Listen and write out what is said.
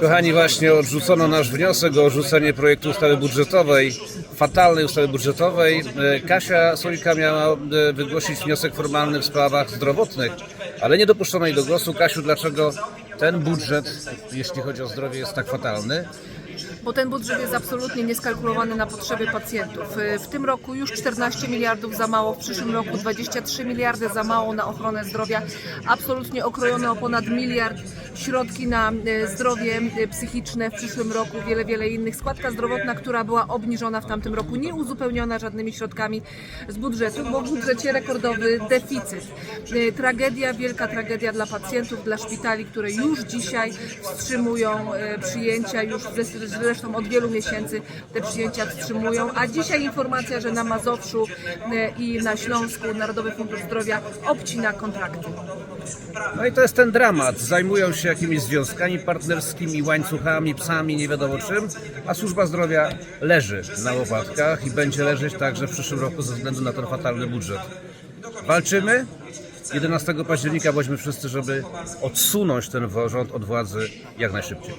Kochani, właśnie odrzucono nasz wniosek o odrzucenie projektu ustawy budżetowej, fatalnej ustawy budżetowej. E, Kasia Solika miała e, wygłosić wniosek formalny w sprawach zdrowotnych, ale nie dopuszczono jej do głosu. Kasiu, dlaczego ten budżet, jeśli chodzi o zdrowie, jest tak fatalny? bo ten budżet jest absolutnie nieskalkulowany na potrzeby pacjentów. Y, W tym roku już 14 miliardów za mało, w przyszłym roku 23 miliardy za mało na ochronę zdrowia, absolutnie okrojone o ponad miliard środki na y, zdrowie y, psychiczne w przyszłym roku, wiele, wiele innych. Składka zdrowotna, która była obniżona w tamtym roku, nie uzupełniona żadnymi środkami z budżetu, bo w budżecie rekordowy deficyt. Y, Tragedia, wielka tragedia dla pacjentów, dla szpitali, które już dzisiaj wstrzymują przyjęcia, już zresztą od wielu miesięcy te przyjęcia wstrzymują, a dzisiaj informacja, że na Mazowszu i na Śląsku Narodowy Fundusz Zdrowia obcina kontrakty. No i to jest ten dramat. Zajmują jakimiś związkami partnerskimi, łańcuchami, psami, nie wiadomo czym, a służba zdrowia leży na łopatkach i będzie leżeć także w przyszłym roku ze względu na ten fatalny budżet. Walczymy. 11 października bądźmy wszyscy, żeby odsunąć ten rząd od władzy jak najszybciej.